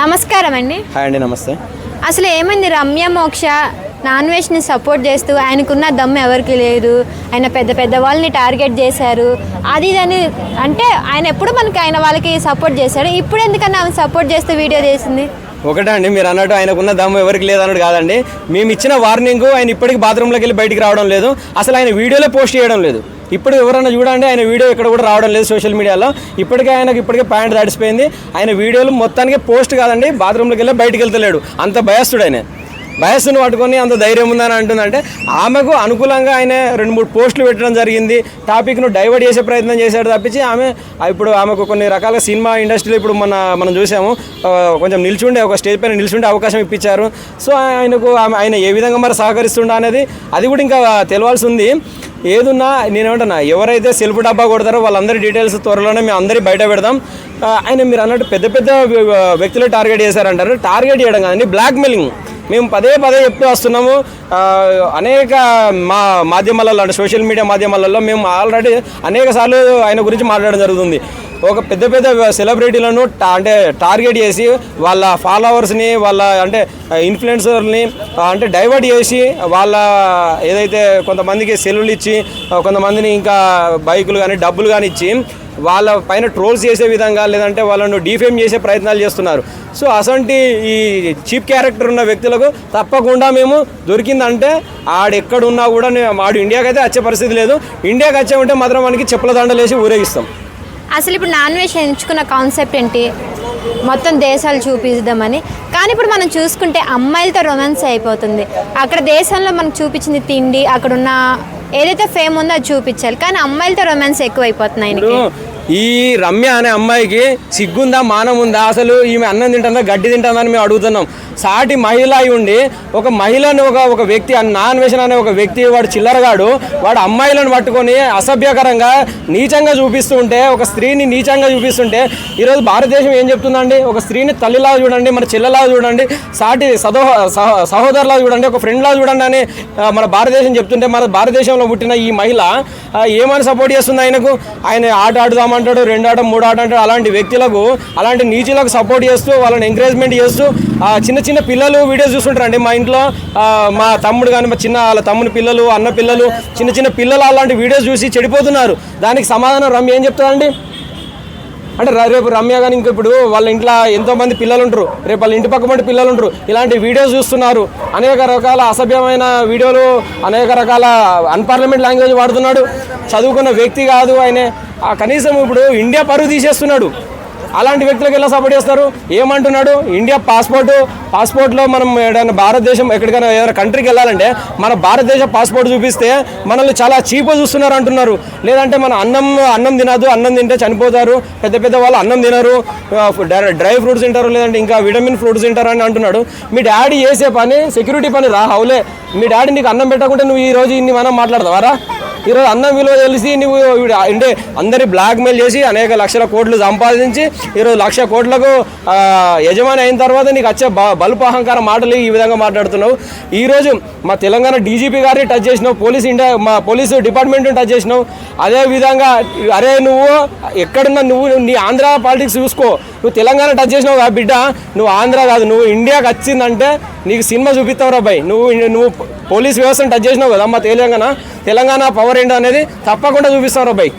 నమస్కారం అండి హాయ్ అండి నమస్తే. అసలు ఏమైంది? రమ్య మోక్ష నాన్ వెజ్ని సపోర్ట్ చేస్తూ ఆయనకున్న దమ్ము ఎవరికి లేదు. ఆయన పెద్ద పెద్ద వాళ్ళని టార్గెట్ చేశారు. అది ఇదని అంటే ఆయన ఎప్పుడు మనకి ఆయన వాళ్ళకి సపోర్ట్ చేశాడు? ఇప్పుడు ఎందుకన్నా ఆమె సపోర్ట్ చేస్తూ వీడియో చేసింది? ఒకటే అండి మీరు అన్నట్టు ఆయనకున్న దమ్ము ఎవరికి లేదన్నట్టు కాదండి. మేము ఇచ్చిన వార్నింగ్ ఆయన ఇప్పటికి బాత్రూంలోకి వెళ్ళి బయటికి రావడం లేదు. అసలు ఆయన వీడియోలో పోస్ట్ చేయడం లేదు. ఇప్పుడు ఎవరైనా చూడండి ఆయన వీడియో ఇక్కడ కూడా రావడం లేదు సోషల్ మీడియాలో. ఇప్పటికే ఆయనకి ఇప్పటికే ప్యాంట్ తడిసిపోయింది ఆయన వీడియోలు మొత్తానికి పోస్ట్ కాదండి బాత్రూమ్లోకి వెళ్ళి బయటకు వెళ్తలేడు. అంత భయస్తుడు ఆయన. వయస్సును పట్టుకొని అంత ధైర్యం ఉందని అంటుందంటే ఆమెకు అనుకూలంగా ఆయన రెండు మూడు పోస్టులు పెట్టడం జరిగింది. టాపిక్ను డైవర్ట్ చేసే ప్రయత్నం చేశాడు తప్పించి ఆమె ఇప్పుడు ఆమెకు కొన్ని రకాల సినిమా ఇండస్ట్రీలో ఇప్పుడు మన మనం చూసాము కొంచెం నిల్చుండే ఒక స్టేజ్ పైన నిల్చుండే అవకాశం ఇప్పించారు. సో ఆయనకు ఆమె ఆయన ఏ విధంగా మరి సహకరిస్తుండ అనేది అది కూడా ఇంకా తెలవాల్సి ఉంది. ఏదున్నా నేనేమంటున్నా ఎవరైతే సెల్ఫ్ డబ్బా కొడతారో వాళ్ళందరి డీటెయిల్స్ త్వరలోనే మేము అందరి బయట పెడదాం. ఆయన మీరు అన్నట్టు పెద్ద పెద్ద వ్యక్తులు టార్గెట్ చేశారంటారు. టార్గెట్ చేయడం కాదండి బ్లాక్మెయిలింగ్ మేము పదే పదే చెప్తూ వస్తున్నాము. అనేక మా మాధ్యమాలలో అంటే సోషల్ మీడియా మాధ్యమాలలో మేము ఆల్రెడీ అనేక సార్లు ఆయన గురించి మాట్లాడడం జరుగుతుంది. ఒక పెద్ద పెద్ద సెలబ్రిటీలను అంటే టార్గెట్ చేసి వాళ్ళ ఫాలోవర్స్ని వాళ్ళ అంటే ఇన్ఫ్లుయెన్సర్ని అంటే డైవర్ట్ చేసి వాళ్ళ ఏదైతే కొంతమందికి సెలవులు ఇచ్చి కొంతమందిని ఇంకా బైకులు కానీ డబ్బులు కానీ ఇచ్చి వాళ్ళ పైన ట్రోల్స్ చేసే విధంగా లేదంటే వాళ్ళను డిఫేమ్ చేసే ప్రయత్నాలు చేస్తున్నారు. సో అసంటి ఈ చీప్ క్యారెక్టర్ ఉన్న వ్యక్తులకు తప్పకుండా మేము దొరికిందంటే ఆడెక్కడున్నా కూడా ఆడు ఇండియాకి అయితే వచ్చే పరిస్థితి లేదు. ఇండియాకి వచ్చే ఉంటే మాత్రం మనకి చెప్పుల దండలేసి ఊరేగిస్తాం. అసలు ఇప్పుడు నాన్ వెజ్ ఎంచుకున్న కాన్సెప్ట్ ఏంటి? మొత్తం దేశాలు చూపిద్దామని. కానీ ఇప్పుడు మనం చూసుకుంటే అమ్మాయిలతో రొమాన్స్ అయిపోతుంది. అక్కడ దేశంలో మనకు చూపించింది తిండి అక్కడ ఉన్న ఏదైతే ఫేమ్ ఉందో అది చూపించాలి. కానీ అమ్మాయిలతో రొమాన్స్ ఎక్కువ అయిపోతున్నాయి ఆయనకి. ఇప్పుడు ఈ రమ్య అనే అమ్మాయికి సిగ్గుందా మానం ఉందా అసలు ఈమె అన్నం తింటుందా గడ్డి తింటుందా అని మేము అడుగుతున్నాం. సాటి మహిళ అయి ఉండి ఒక మహిళను ఒక ఒక వ్యక్తి నాన్ వేషన్ అనే ఒక వ్యక్తి వాడు చిల్లరగాడు వాడు అమ్మాయిలను పట్టుకొని అసభ్యకరంగా నీచంగా చూపిస్తూ ఉంటే ఒక స్త్రీని నీచంగా చూపిస్తుంటే ఈరోజు భారతదేశం ఏం చెప్తుందండి? ఒక స్త్రీని తల్లిలాగా చూడండి మన చెల్లెలాగా చూడండి సాటి సదో సహ- చూడండి ఒక ఫ్రెండ్లా చూడండి అని మన భారతదేశం చెప్తుంటే మన భారతదేశంలో పుట్టిన ఈ మహిళ ఏమని సపోర్ట్ చేస్తుంది ఆయనకు? ఆయన ఆట ఆడుదామంటాడు రెండు ఆట మూడు ఆట అంటాడు అలాంటి వ్యక్తులకు అలాంటి నీచులకు సపోర్ట్ చేస్తూ వాళ్ళని ఎంకరేజ్మెంట్ చేస్తూ చిన్న చిన్న పిల్లలు వీడియోస్ చూస్తుంటారండి మా ఇంట్లో. మా తమ్ముడు కానీ మా చిన్న వాళ్ళ తమ్ముని పిల్లలు అన్న పిల్లలు చిన్న చిన్న పిల్లలు అలాంటి వీడియోస్ చూసి చెడిపోతున్నారు. దానికి సమాధానం రమ్య ఏం చెప్తారండి అంటే రేపు రమ్య కానీ ఇంక ఇప్పుడు వాళ్ళ ఇంట్లో ఎంతోమంది పిల్లలు ఉంటారు రేపు వాళ్ళ ఇంటి పక్క పిల్లలు ఉంటారు ఇలాంటి వీడియోస్ చూస్తున్నారు. అనేక రకాల అసభ్యమైన వీడియోలు అనేక రకాల అన్పార్లమెంట్ లాంగ్వేజ్ వాడుతున్నాడు. చదువుకున్న వ్యక్తి కాదు ఆయన. కనీసం ఇప్పుడు ఇండియా పరువు తీసేస్తున్నాడు. అలాంటి వ్యక్తులకు ఎలా సపోర్ట్ చేస్తారు? ఏమంటున్నాడు? ఇండియా పాస్పోర్ట్ పాస్పోర్ట్లో మనం ఏదైనా భారతదేశం ఎక్కడికైనా ఏదైనా కంట్రీకి వెళ్ళాలంటే మన భారతదేశ పాస్పోర్ట్ చూపిస్తే మనల్ని చాలా చీప్గా చూస్తున్నారు అంటున్నారు. లేదంటే మన అన్నం అన్నం తినదు అన్నం తింటే చనిపోతారు. పెద్ద పెద్ద వాళ్ళు అన్నం తినరు. డ్రై- డ్రై ఫ్రూట్స్ తింటారు. లేదంటే ఇంకా విటమిన్ ఫ్రూట్స్ తింటారు అని అంటున్నాడు. మీ డాడీ చేసే పని సెక్యూరిటీ పని రా హౌలే మీ డాడీ నీకు అన్నం పెట్టకుంటే నువ్వు ఈ రోజు ఇన్ని మనం మాట్లాడతావారా ఈరోజు అన్నం విలువ తెలిసి నువ్వు అంటే అందరి బ్లాక్మెయిల్ చేసి అనేక లక్షల కోట్లు సంపాదించి ఈరోజు లక్ష కోట్లకు యజమాని అయిన తర్వాత నీకు వచ్చే బ అహంకార మాటలు ఈ విధంగా మాట్లాడుతున్నావు. ఈరోజు మా తెలంగాణ డీజీపీ గారిని టచ్ చేసినావు పోలీస్ ఇండియా మా పోలీసు డిపార్ట్మెంట్ని టచ్ చేసినావు. అదే విధంగా అరే నువ్వు ఎక్కడున్నా నువ్వు నీ ఆంధ్ర పాలిటిక్స్ చూసుకో. నువ్వు తెలంగాణ టచ్ చేసినావు ఆ బిడ్డ. నువ్వు ఆంధ్ర కాదు నువ్వు ఇండియాకి వచ్చిందంటే నీకు సినిమా చూపిస్తావు రాబాయ్ నువ్వు నువ్వు పోలీస్ వ్యవస్థను టచ్ చేసినావు కదా మా తెలంగాణ. తెలంగాణ పవర్ ఏంటో అనేది తప్పకుండా చూపిస్తారు రాబాయ్